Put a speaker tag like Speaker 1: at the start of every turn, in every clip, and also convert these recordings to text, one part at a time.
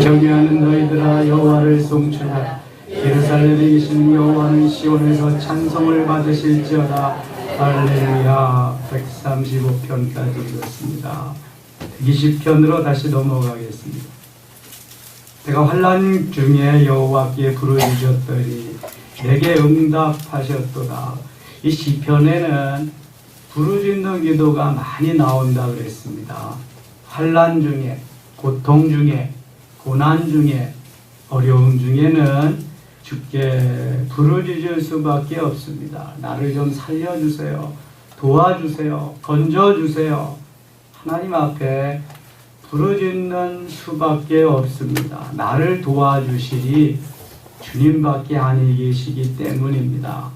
Speaker 1: 경외하는 너희들아 여호와를 송축하라 예루살렘에 계시는 여호와는 시온에서 찬송을 받으실지어다. 할렐루야. 135편까지 읽었습니다. 20편으로 다시 넘어가겠습니다. 내가 환란 중에 여호와께 부르짖었더니 내게 응답하셨도다. 이 시편에는 부르짖는 기도가 많이 나온다 그랬습니다. 환란 중에 고통 중에 고난 중에 어려움 중에는 주께 부르짖을 수밖에 없습니다. 나를 좀 살려주세요. 도와주세요. 건져주세요. 하나님 앞에 부르짖는 수밖에 없습니다. 나를 도와주시리 주님밖에 아니 계시기 때문입니다.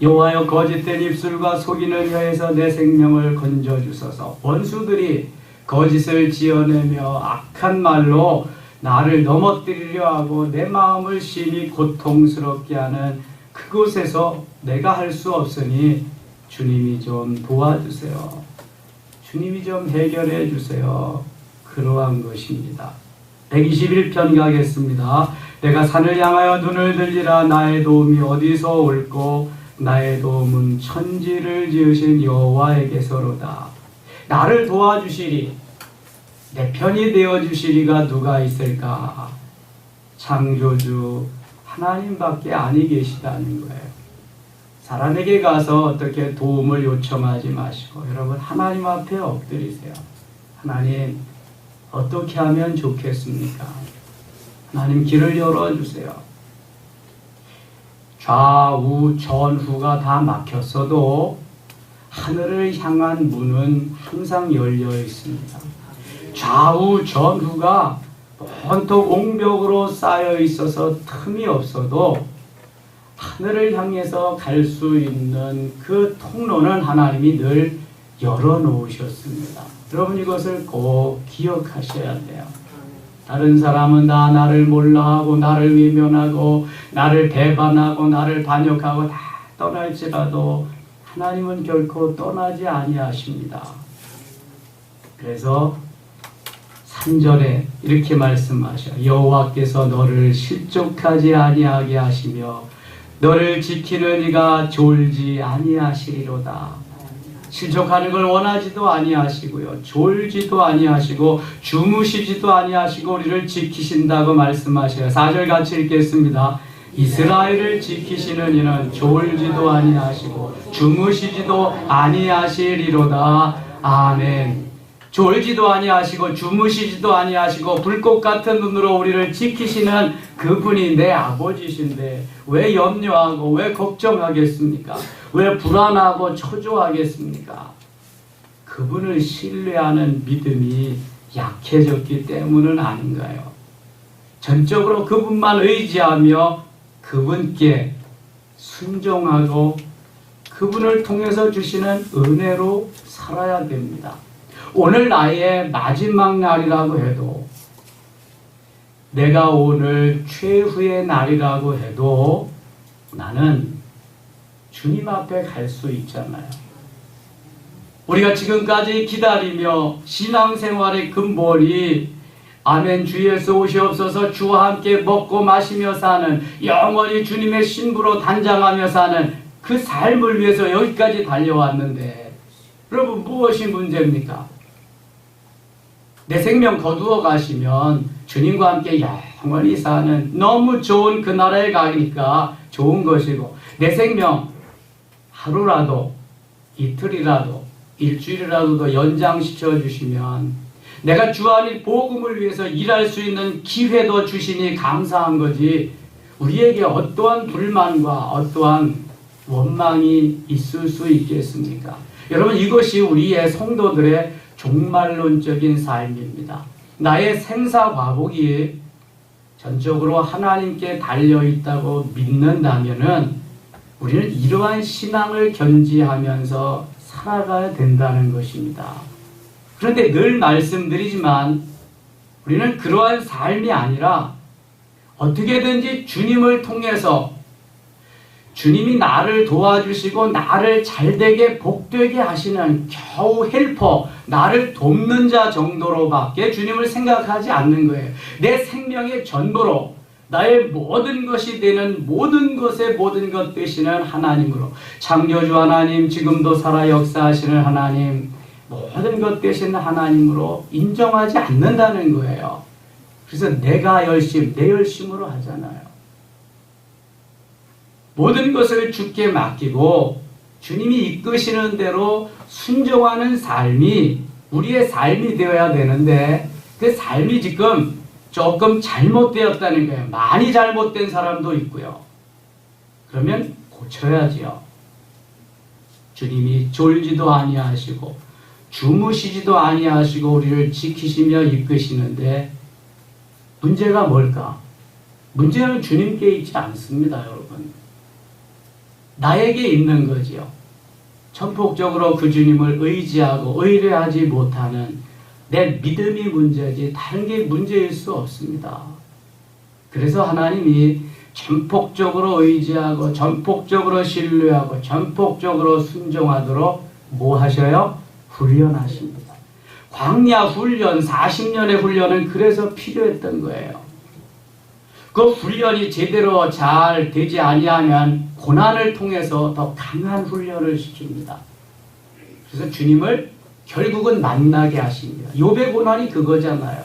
Speaker 1: 여호와여 거짓된 입술과 속이는 혀에서 내 생명을 건져 주소서. 원수들이 거짓을 지어내며 악한 말로 나를 넘어뜨리려 하고 내 마음을 심히 고통스럽게 하는 그곳에서 내가 할 수 없으니 주님이 좀 도와주세요. 주님이 좀 해결해 주세요. 그러한 것입니다. 121편 가겠습니다. 내가 산을 향하여 눈을 들리라 나의 도움이 어디서 올고 나의 도움은 천지를 지으신 여호와에게서로다. 나를 도와주시리 내 편이 되어 주시리가 누가 있을까? 창조주 하나님밖에 아니 계시다는 거예요. 사람에게 가서 어떻게 도움을 요청하지 마시고 여러분 하나님 앞에 엎드리세요. 하나님 어떻게 하면 좋겠습니까? 하나님 길을 열어주세요. 좌우 전후가 다 막혔어도 하늘을 향한 문은 항상 열려 있습니다. 좌우 전후가 온통 옹벽으로 쌓여 있어서 틈이 없어도 하늘을 향해서 갈 수 있는 그 통로는 하나님이 늘 열어 놓으셨습니다. 여러분 이것을 꼭 기억하셔야 돼요. 다른 사람은 다 나를 몰라하고 나를 외면하고 나를 배반하고 나를 반역하고 다 떠날지라도 하나님은 결코 떠나지 아니하십니다. 그래서 3절에 이렇게 말씀하셔 여호와께서 너를 실족하지 아니하게 하시며 너를 지키는 이가 졸지 아니하시리로다. 실족하는 걸 원하지도 아니하시고요. 졸지도 아니하시고 주무시지도 아니하시고 우리를 지키신다고 말씀하셔요. 4절 같이 읽겠습니다. 이스라엘을 지키시는 이는 졸지도 아니하시고 주무시지도 아니하시리로다. 아멘. 졸지도 아니하시고 주무시지도 아니하시고 불꽃 같은 눈으로 우리를 지키시는 그분이 내 아버지신데 왜 염려하고 왜 걱정하겠습니까? 왜 불안하고 초조하겠습니까? 그분을 신뢰하는 믿음이 약해졌기 때문은 아닌가요? 전적으로 그분만 의지하며 그분께 순종하고 그분을 통해서 주시는 은혜로 살아야 됩니다. 오늘 나의 마지막 날이라고 해도 내가 오늘 최후의 날이라고 해도 나는 주님 앞에 갈 수 있잖아요. 우리가 지금까지 기다리며 신앙생활의 근본이 아멘 주 예수 오시옵소서 주와 함께 먹고 마시며 사는 영원히 주님의 신부로 단장하며 사는 그 삶을 위해서 여기까지 달려왔는데 여러분 무엇이 문제입니까? 내 생명 거두어 가시면 주님과 함께 영원히 사는 너무 좋은 그 나라에 가니까 좋은 것이고 내 생명 하루라도 이틀이라도 일주일이라도 더 연장시켜 주시면 내가 주 안의 복음을 위해서 일할 수 있는 기회도 주시니 감사한 거지 우리에게 어떠한 불만과 어떠한 원망이 있을 수 있겠습니까? 여러분 이것이 우리의 성도들의 종말론적인 삶입니다. 나의 생사 과복이 전적으로 하나님께 달려 있다고 믿는다면은 우리는 이러한 신앙을 견지하면서 살아가야 된다는 것입니다. 그런데 늘 말씀드리지만 우리는 그러한 삶이 아니라 어떻게든지 주님을 통해서 주님이 나를 도와주시고 나를 잘되게 복되게 하시는 겨우 헬퍼, 나를 돕는 자 정도로밖에 주님을 생각하지 않는 거예요. 내 생명의 전부로 나의 모든 것이 되는 모든 것의 모든 것 되시는 하나님으로 창조주 하나님 지금도 살아 역사하시는 하나님 모든 것 되시는 하나님으로 인정하지 않는다는 거예요. 그래서 내가 열심, 내 열심으로 하잖아요. 모든 것을 주께 맡기고 주님이 이끄시는 대로 순종하는 삶이 우리의 삶이 되어야 되는데 그 삶이 지금 조금 잘못되었다는 거예요. 많이 잘못된 사람도 있고요. 그러면 고쳐야지요. 주님이 졸지도 아니하시고 주무시지도 아니하시고 우리를 지키시며 이끄시는데 문제가 뭘까? 문제는 주님께 있지 않습니다. 나에게 있는 거지요. 전폭적으로 그 주님을 의지하고 의뢰하지 못하는 내 믿음이 문제지 다른 게 문제일 수 없습니다. 그래서 하나님이 전폭적으로 의지하고 전폭적으로 신뢰하고 전폭적으로 순종하도록 뭐 하셔요? 훈련하십니다. 광야 훈련 40년의 훈련은 그래서 필요했던 거예요. 그 훈련이 제대로 잘 되지 아니하면 고난을 통해서 더 강한 훈련을 시킵니다. 그래서 주님을 결국은 만나게 하십니다. 욥의 고난이 그거잖아요.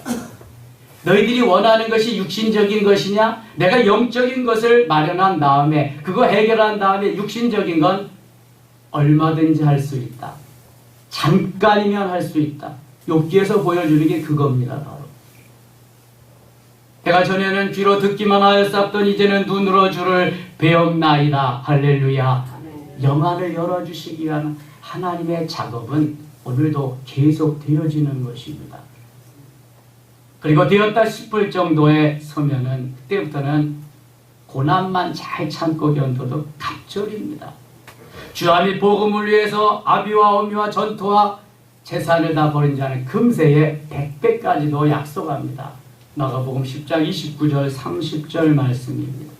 Speaker 1: 너희들이 원하는 것이 육신적인 것이냐? 내가 영적인 것을 마련한 다음에 그거 해결한 다음에 육신적인 건 얼마든지 할 수 있다. 잠깐이면 할 수 있다. 욥기에서 보여주는 게 그겁니다. 내가 전에는 귀로 듣기만 하였었던 이제는 눈으로 주를 배웠나이다. 할렐루야. 영안을 열어주시기 위한 하나님의 작업은 오늘도 계속 되어지는 것입니다. 그리고 되었다 싶을 정도에 서면은 그때부터는 고난만 잘 참고 견뎌도 갑절입니다. 주함이 복음을 위해서 아비와 어미와 전토와 재산을 다 버린 자는 금세에 백배까지도 약속합니다. 마가복음 10장 29절 30절 말씀입니다.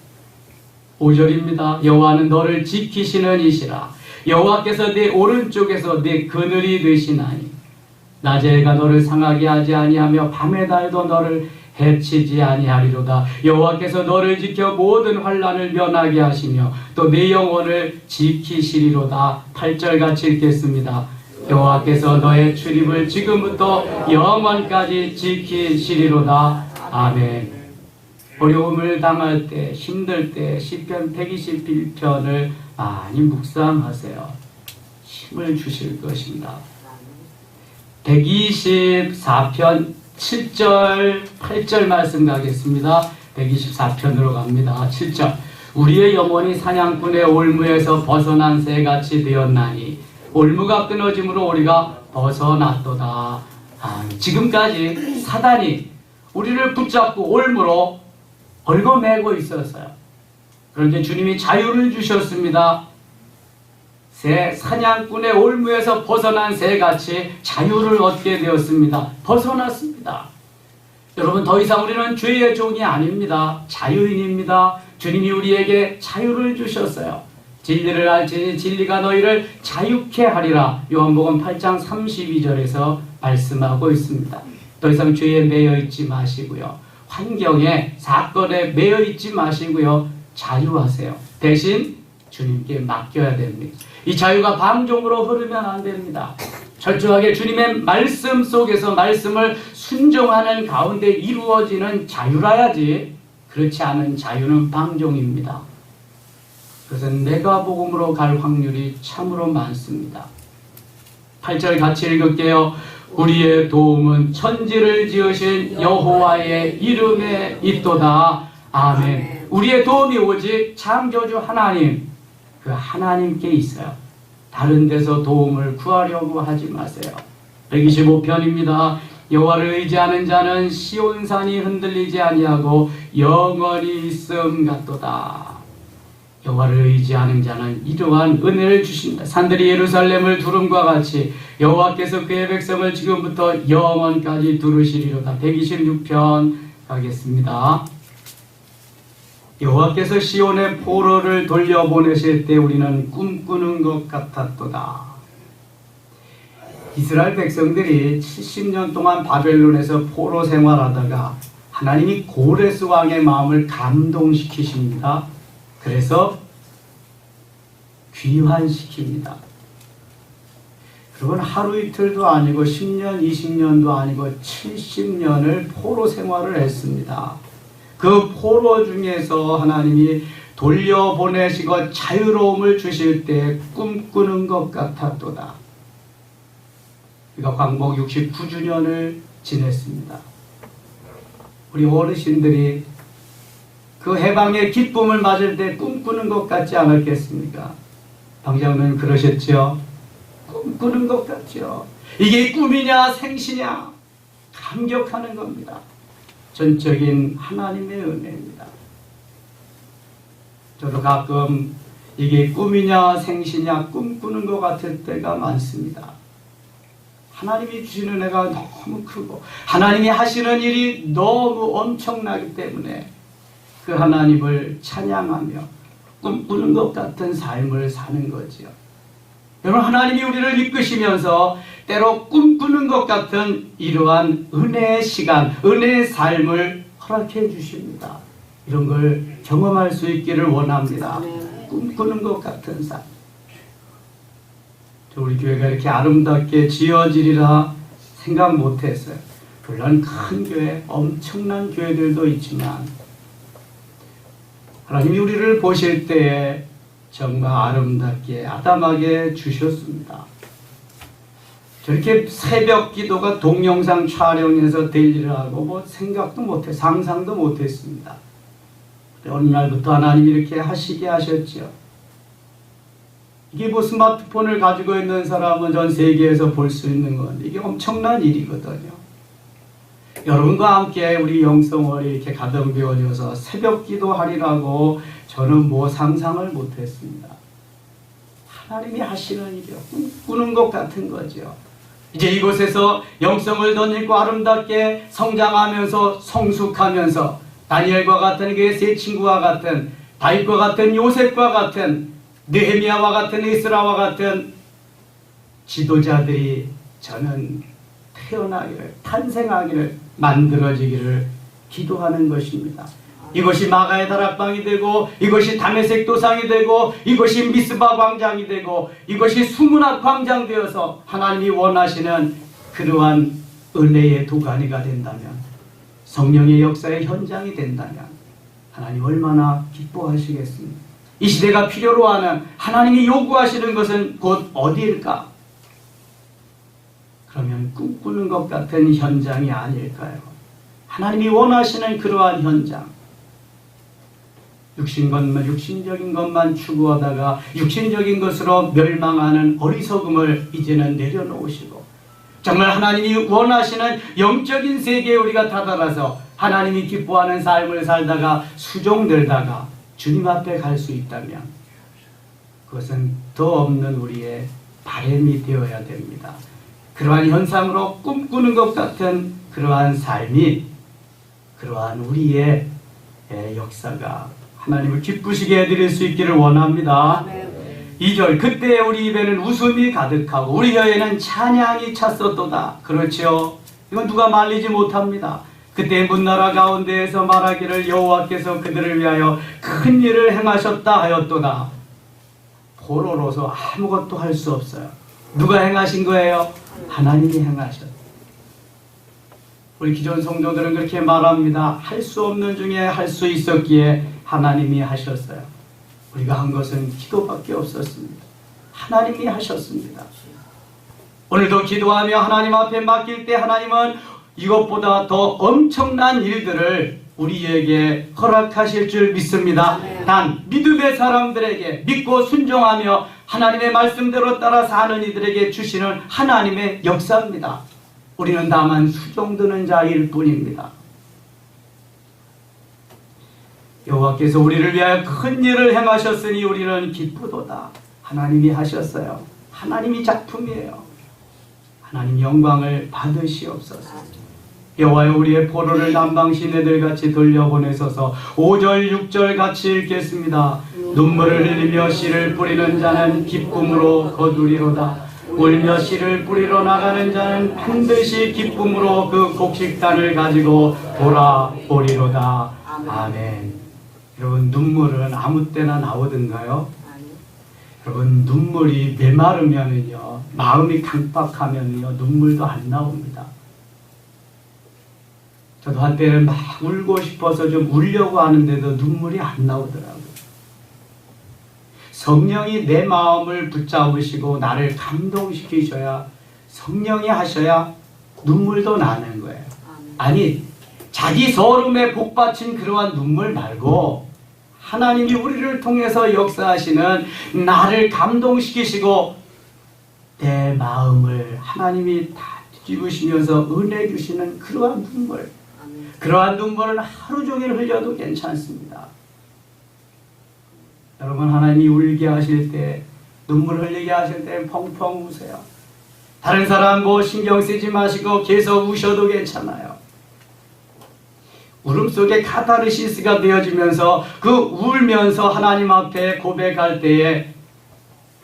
Speaker 1: 5절입니다. 여호와는 너를 지키시는 이시라. 여호와께서 내 오른쪽에서 내 그늘이 되시나니 낮에 해가 너를 상하게 하지 아니하며 밤의 달도 너를 해치지 아니하리로다. 여호와께서 너를 지켜 모든 환란을 면하게 하시며 또내 영혼을 지키시리로다. 8절 같이 읽겠습니다. 여호와께서 너의 출입을 지금부터 영원까지 지키시리로다. 아멘. 어려움을 당할 때, 힘들 때 시편 121편을 많이 묵상하세요. 힘을 주실 것입니다. 124편 7절, 8절 말씀 가겠습니다. 124편으로 갑니다. 7절. 우리의 영혼이 사냥꾼의 올무에서 벗어난 새같이 되었나니 올무가 끊어짐으로 우리가 벗어났도다. 아, 지금까지 사단이 우리를 붙잡고 올무로 얽어매고 있었어요. 그런데 주님이 자유를 주셨습니다. 새 사냥꾼의 올무에서 벗어난 새같이 자유를 얻게 되었습니다. 벗어났습니다. 여러분 더 이상 우리는 죄의 종이 아닙니다. 자유인입니다. 주님이 우리에게 자유를 주셨어요. 진리를 알지니 진리가 너희를 자유케 하리라. 요한복음 8장 32절에서 말씀하고 있습니다. 더 이상 죄에 매여 있지 마시고요. 환경에 사건에 매여 있지 마시고요. 자유하세요. 대신 주님께 맡겨야 됩니다. 이 자유가 방종으로 흐르면 안 됩니다. 철저하게 주님의 말씀 속에서 말씀을 순종하는 가운데 이루어지는 자유라야지 그렇지 않은 자유는 방종입니다. 그것은 내가 복음으로 갈 확률이 참으로 많습니다. 8절 같이 읽을게요. 우리의 도움은 천지를 지으신 여호와의 이름에 있도다. 아멘. 우리의 도움이 오직 창조주 하나님, 그 하나님께 있어요. 다른 데서 도움을 구하려고 하지 마세요. 125편입니다. 여호와를 의지하는 자는 시온산이 흔들리지 아니하고 영원히 있음 같도다. 여호와를 의지하는 자는 이러한 은혜를 주신다. 산들이 예루살렘을 두름과 같이 여호와께서 그의 백성을 지금부터 영원까지 두르시리로다. 126편 가겠습니다. 여호와께서 시온의 포로를 돌려보내실 때 우리는 꿈꾸는 것 같았도다. 이스라엘 백성들이 70년 동안 바벨론에서 포로 생활하다가 하나님이 고레스 왕의 마음을 감동시키십니다. 그래서 귀환시킵니다. 그건 하루 이틀도 아니고 10년, 20년도 아니고 70년을 포로 생활을 했습니다. 그 포로 중에서 하나님이 돌려보내시고 자유로움을 주실 때 꿈꾸는 것 같았도다. 우리가 광복 69주년을 지냈습니다. 우리 어르신들이 그 해방의 기쁨을 맞을 때 꿈꾸는 것 같지 않았겠습니까? 방장님 그러셨죠? 꿈꾸는 것 같죠? 이게 꿈이냐 생시냐 감격하는 겁니다. 전적인 하나님의 은혜입니다. 저도 가끔 이게 꿈이냐 생시냐 꿈꾸는 것 같을 때가 많습니다. 하나님이 주시는 은혜가 너무 크고 하나님이 하시는 일이 너무 엄청나기 때문에 그 하나님을 찬양하며 꿈꾸는 것 같은 삶을 사는 거지요. 여러분 하나님이 우리를 이끄시면서 때로 꿈꾸는 것 같은 이러한 은혜의 시간, 은혜의 삶을 허락해 주십니다. 이런 걸 경험할 수 있기를 원합니다. 꿈꾸는 것 같은 삶. 저 우리 교회가 이렇게 아름답게 지어지리라 생각 못했어요. 물론 큰 교회, 엄청난 교회들도 있지만 하나님이 우리를 보실 때에 정말 아름답게 아담하게 주셨습니다. 저렇게 새벽 기도가 동영상 촬영해서 하고 뭐 생각도 못해 상상도 못했습니다. 어느 날부터 하나님이 이렇게 하시게 하셨죠. 이게 뭐 스마트폰을 가지고 있는 사람은 전 세계에서 볼 수 있는 건 이게 엄청난 일이거든요. 여러분과 함께 우리 영성월이 이렇게 가정되어져서 새벽 기도하리라고 저는 뭐 상상을 못했습니다. 하나님이 하시는 일이요. 꿈꾸는 것 같은 거죠. 이제 이곳에서 영성을 덧입고 아름답게 성장하면서 성숙하면서 다니엘과 같은 그의 세 친구와 같은 다윗과 같은 요셉과 같은 느헤미야와 같은 이스라와 같은 지도자들이 저는 태어나기를 탄생하기를 만들어지기를 기도하는 것입니다. 이것이 마가의 다락방이 되고 이것이 다메섹 도상이 되고 이것이 미스바 광장이 되고 이것이 수문학 광장 되어서 하나님이 원하시는 그러한 은혜의 도가니가 된다면 성령의 역사의 현장이 된다면 하나님 얼마나 기뻐하시겠습니까? 이 시대가 필요로 하는 하나님이 요구하시는 것은 곧 어디일까? 그러면 꿈꾸는 것 같은 현장이 아닐까요? 하나님이 원하시는 그러한 현장. 육신 것만 육신적인 것만 추구하다가 육신적인 것으로 멸망하는 어리석음을 이제는 내려놓으시고 정말 하나님이 원하시는 영적인 세계에 우리가 다다라서 하나님이 기뻐하는 삶을 살다가 수종들다가 주님 앞에 갈 수 있다면 그것은 더 없는 우리의 바램이 되어야 됩니다. 그러한 현상으로 꿈꾸는 것 같은 그러한 삶이 그러한 우리의 역사가 하나님을 기쁘시게 해드릴 수 있기를 원합니다. 2절 그때 우리 입에는 웃음이 가득하고 우리 혀에는 찬양이 찼었도다. 그렇죠. 이건 누가 말리지 못합니다. 그때 문나라 가운데에서 말하기를 여호와께서 그들을 위하여 큰 일을 행하셨다 하였도다. 포로로서 아무것도 할 수 없어요. 누가 행하신 거예요? 하나님이 행하셨. 우리 기존 성도들은 그렇게 말합니다. 할 수 없는 중에 할 수 있었기에 하나님이 하셨어요. 우리가 한 것은 기도밖에 없었습니다. 하나님이 하셨습니다. 오늘도 기도하며 하나님 앞에 맡길 때 하나님은 이것보다 더 엄청난 일들을 우리에게 허락하실 줄 믿습니다. 단 믿음의 사람들에게 믿고 순종하며 하나님의 말씀대로 따라 사는 이들에게 주시는 하나님의 역사입니다. 우리는 다만 수종드는 자일 뿐입니다. 여호와께서 우리를 위하여 큰 일을 행하셨으니 우리는 기쁘도다. 하나님이 하셨어요. 하나님이 작품이에요. 하나님 영광을 받으시옵소서. 여호와여 우리의 포로를 남방 시내들 같이 돌려보내소서. 5절 6절 같이 읽겠습니다. 눈물을 흘리며 씨를 뿌리는 자는 기쁨으로 거두리로다. 울며 씨를 뿌리러 나가는 자는 반드시 기쁨으로 그 곡식단을 가지고 돌아오리로다. 아멘. 여러분 눈물은 아무 때나 나오던가요? 여러분 눈물이 메마르면은요 마음이 강박하면요 눈물도 안 나옵니다. 저도 한때는 막 울고 싶어서 좀 울려고 하는데도 눈물이 안 나오더라고요. 성령이 내 마음을 붙잡으시고 나를 감동시키셔야 성령이 하셔야 눈물도 나는 거예요. 아니 자기 서름에 복받친 그러한 눈물 말고 하나님이 우리를 통해서 역사하시는 나를 감동시키시고 내 마음을 하나님이 다 뒤집으시면서 은혜 주시는 그러한 눈물 그러한 눈물을 하루 종일 흘려도 괜찮습니다. 여러분 하나님이 울게 하실 때 눈물 흘리게 하실 때 펑펑 우세요. 다른 사람 뭐 신경 쓰지 마시고 계속 우셔도 괜찮아요. 울음 속에 카타르시스가 되어지면서 그 울면서 하나님 앞에 고백할 때에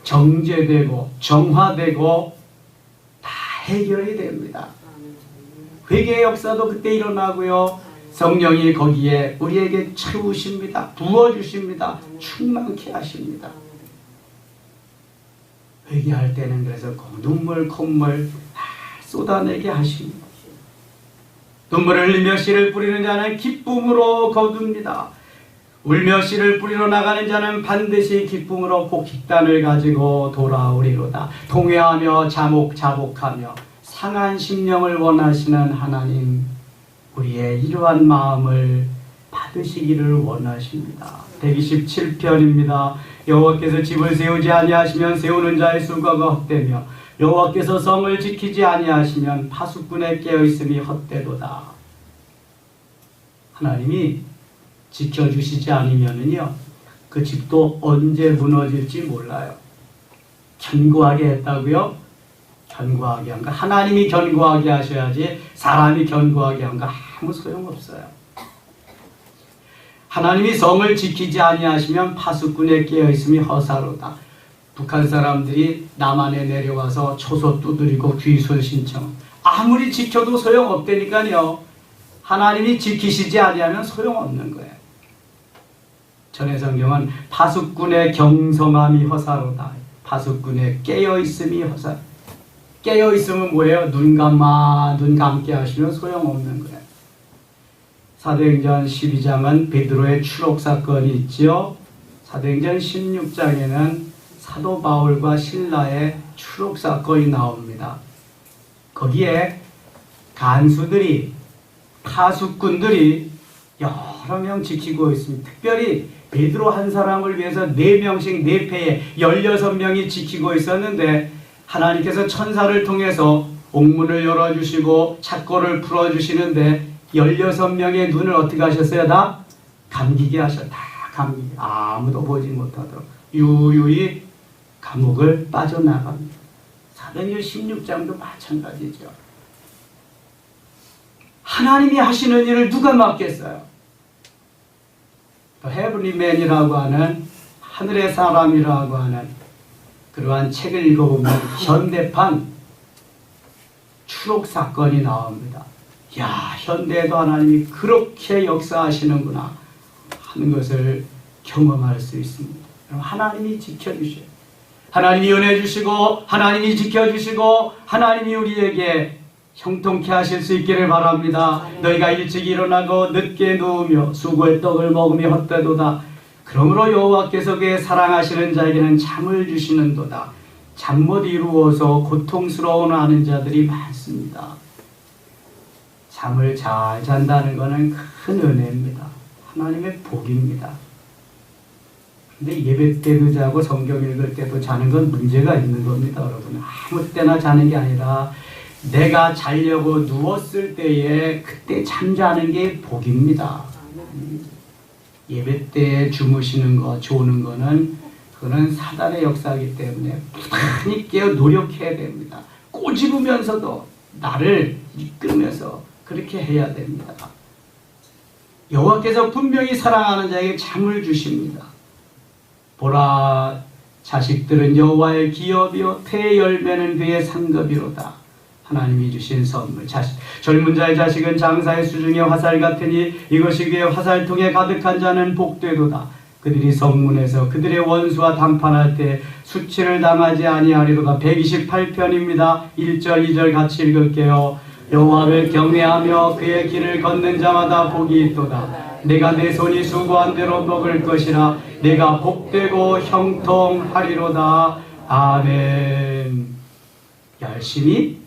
Speaker 1: 정제되고 정화되고 다 해결이 됩니다. 회개의 역사도 그때 일어나고요. 성령이 거기에 우리에게 채우십니다. 부어주십니다. 충만케 하십니다. 회개할 때는 그래서 눈물, 콧물 다 쏟아내게 하십니다. 눈물을 흘리며 씨를 뿌리는 자는 기쁨으로 거둡니다. 울며 씨를 뿌리러 나가는 자는 반드시 기쁨으로 곡식단을 가지고 돌아오리로다. 동요하며 자목 자복하며 상한 심령을 원하시는 하나님 우리의 이러한 마음을 받으시기를 원하십니다. 127편입니다. 여호와께서 집을 세우지 아니하시면 세우는 자의 수고가 헛되며 여호와께서 성을 지키지 아니하시면 파수꾼의 깨어 있음이 헛되도다. 하나님이 지켜주시지 않으면은요 그 집도 언제 무너질지 몰라요. 견고하게 했다고요? 견고하게 한가 하나님이 견고하게 하셔야지 사람이 견고하게 한가 아무 소용 없어요. 하나님이 성을 지키지 아니하시면 파수꾼에 깨어 있음이 허사로다. 북한 사람들이 남한에 내려와서 초소 두드리고 귀순 신청. 아무리 지켜도 소용 없다니까요. 하나님이 지키시지 아니하면 소용 없는 거예요. 전의 성경은 파수꾼의 경성함이 허사로다. 파수꾼의 깨어 있음이 허사. 깨어 있으면 뭐예요? 눈 감아 눈 감게 하시면 소용 없는 거예요. 사도행전 12장은 베드로의 추록 사건이 있지요. 사도행전 16장에는 사도 바울과 신라의 추록 사건이 나옵니다. 거기에 간수들이 파수꾼들이 여러 명 지키고 있습니다. 특별히 베드로 한 사람을 위해서 네 명씩 네 패에 16명이 지키고 있었는데 하나님께서 천사를 통해서 옥문을 열어주시고 착고를 풀어주시는데 16명의 눈을 어떻게 하셨어요? 다 감기게 하셨다. 감기. 아무도 보지 못하도록 유유히 감옥을 빠져나갑니다. 사도행전 16장도 마찬가지죠. 하나님이 하시는 일을 누가 맡겠어요? 헤브리맨이라고 하는 하늘의 사람이라고 하는 그러한 책을 읽어보면 현대판 추록 사건이 나옵니다. 야, 현대에도 하나님이 그렇게 역사하시는구나 하는 것을 경험할 수 있습니다. 하나님이 지켜주셔요. 하나님이 은혜 주시고 하나님이 지켜주시고 하나님이 우리에게 형통케 하실 수 있기를 바랍니다. 너희가 일찍 일어나고 늦게 누우며 수고의 떡을 먹으며 헛되도다. 그러므로 여호와께서 그의 사랑하시는 자에게는 잠을 주시는도다. 잠 못 이루어서 고통스러워하는 자들이 많습니다. 잠을 잘 잔다는 것은 큰 은혜입니다. 하나님의 복입니다. 근데 예배 때도 자고 성경 읽을 때도 자는 건 문제가 있는 겁니다, 여러분. 아무 때나 자는 게 아니라 내가 자려고 누웠을 때에 그때 잠자는 게 복입니다. 예배 때 주무시는 거, 조는 거는 그거는 사단의 역사이기 때문에 부단히 깨어 노력해야 됩니다. 꼬집으면서도 나를 이끌면서 그렇게 해야 됩니다. 여호와께서 분명히 사랑하는 자에게 잠을 주십니다. 보라 자식들은 여호와의 기업이요 태 열매는 그의 상급이로다. 하나님이 주신 선물. 자식, 젊은 자의 자식은 장사의 수중에 화살 같으니 이것이 그의 화살통에 가득한 자는 복되도다. 그들이 성문에서 그들의 원수와 담판할 때 수치를 당하지 아니하리로다. 128편입니다. 1절, 2절 같이 읽을게요. 여호와를 경외하며 그의 길을 걷는 자마다 복이 있도다. 내가 내 손이 수고한 대로 먹을 것이라 내가 복되고 형통하리로다. 아멘. 열심히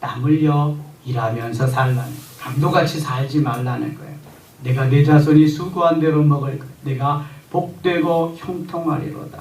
Speaker 1: 땀 흘려 일하면서 살라는 강도같이 살지 말라는 거예요. 내가 내 자손이 수고한 대로 먹을 것. 내가 복되고 형통하리로다.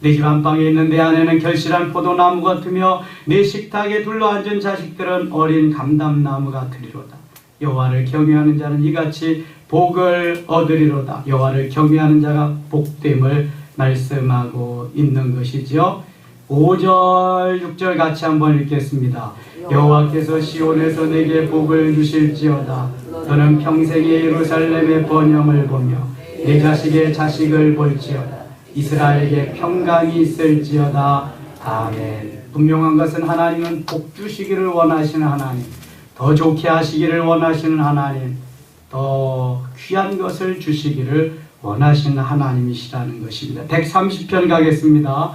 Speaker 1: 내 집 안방에 있는 내 아내는 결실한 포도나무 같으며 내 식탁에 둘러앉은 자식들은 어린 감담나무 같으리로다. 여호와를 경외하는 자는 이같이 복을 얻으리로다. 여호와를 경외하는 자가 복됨을 말씀하고 있는 것이죠. 5절, 6절 같이 한번 읽겠습니다. 여호와께서 시온에서 내게 복을 주실지어다. 너는 평생에 예루살렘의 번영을 보며 내 자식의 자식을 볼지어다. 이스라엘에게 평강이 있을지어다. 아멘. 분명한 것은 하나님은 복 주시기를 원하시는 하나님, 더 좋게 하시기를 원하시는 하나님, 더 귀한 것을 주시기를 원하시는 하나님이시라는 것입니다. 130편 가겠습니다.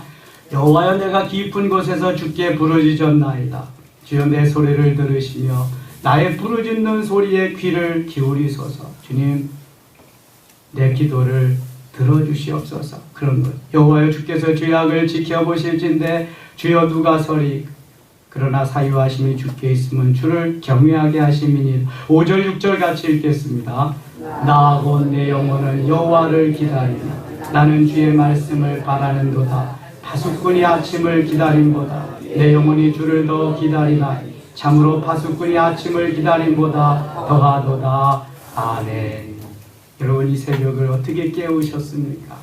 Speaker 1: 여호와여 내가 깊은 곳에서 주께 부르짖었나이다. 주여 내 소리를 들으시며 나의 부르짖는 소리에 귀를 기울이소서. 주님 내 기도를 들어주시옵소서. 그런 것. 여호와여 주께서 죄악을 지켜보실진데 주여 누가 서리 그러나 사유하심이 주께 있으면 주를 경외하게 하심이니 5절 6절 같이 읽겠습니다. 나곧 내 영혼은 여호와를 기다리나 나는 주의 말씀을 바라는도다. 파수꾼이 아침을 기다림보다 내 영혼이 주를 더 기다리나 참으로 파수꾼이 아침을 기다림보다 더하도다. 아멘. 여러분 이 새벽을 어떻게 깨우셨습니까?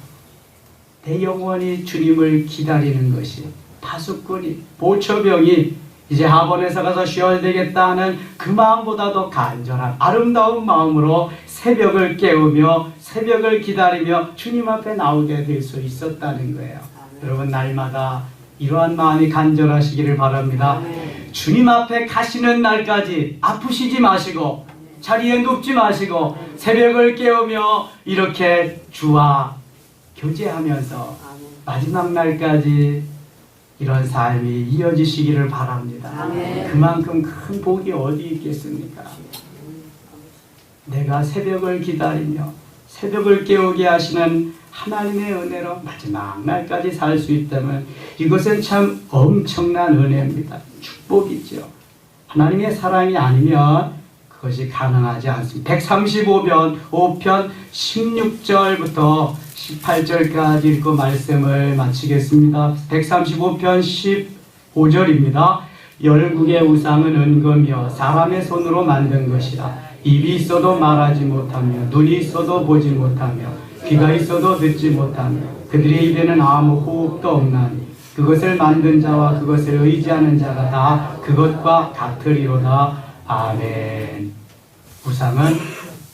Speaker 1: 내 영혼이 주님을 기다리는 것이 파수꾼이 보초병이 이제 학원에서 가서 쉬어야 되겠다 하는 그 마음보다 더 간절한 아름다운 마음으로 새벽을 깨우며 새벽을 기다리며 주님 앞에 나오게 될 수 있었다는 거예요. 여러분 날마다 이러한 마음이 간절하시기를 바랍니다. 주님 앞에 가시는 날까지 아프시지 마시고 자리에 눕지 마시고 새벽을 깨우며 이렇게 주와 교제하면서 마지막 날까지 이런 삶이 이어지시기를 바랍니다. 그만큼 큰 복이 어디 있겠습니까? 내가 새벽을 기다리며 새벽을 깨우게 하시는 하나님의 은혜로 마지막 날까지 살 수 있다면 이것은 참 엄청난 은혜입니다. 축복이죠. 하나님의 사랑이 아니면 그것이 가능하지 않습니다. 135편 5편 16절부터 18절까지 읽고 말씀을 마치겠습니다. 135편 15절입니다. 열국의 우상은 은금이요 사람의 손으로 만든 것이라 입이 있어도 말하지 못하며 눈이 있어도 보지 못하며 귀가 있어도 듣지 못하며 그들의 입에는 아무 호흡도 없나니 그것을 만든 자와 그것을 의지하는 자가 다 그것과 같으리로다. 아멘. 우상은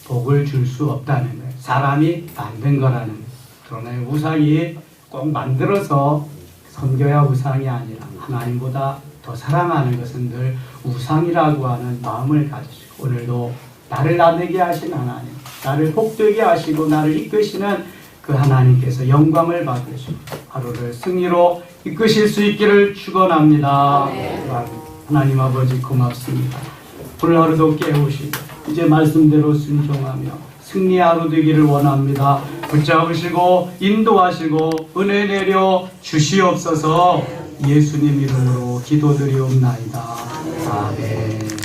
Speaker 1: 복을 줄 수 없다는 거예요. 사람이 만든 거라는 거예요. 그러나 우상이 꼭 만들어서 섬겨야 우상이 아니라 하나님보다 더 사랑하는 것은 늘 우상이라고 하는 마음을 가지시고 오늘도 나를 나되게 하신 하나님, 나를 복되게 하시고 나를 이끄시는 그 하나님께서 영광을 받으시고 하루를 승리로 이끄실 수 있기를 축원합니다. 하나님 아버지 고맙습니다. 오늘 하루도 깨우시고 이제 말씀대로 순종하며 승리 하루 되기를 원합니다. 붙잡으시고 인도하시고 은혜 내려 주시옵소서 예수님 이름으로 기도드리옵나이다. 아멘.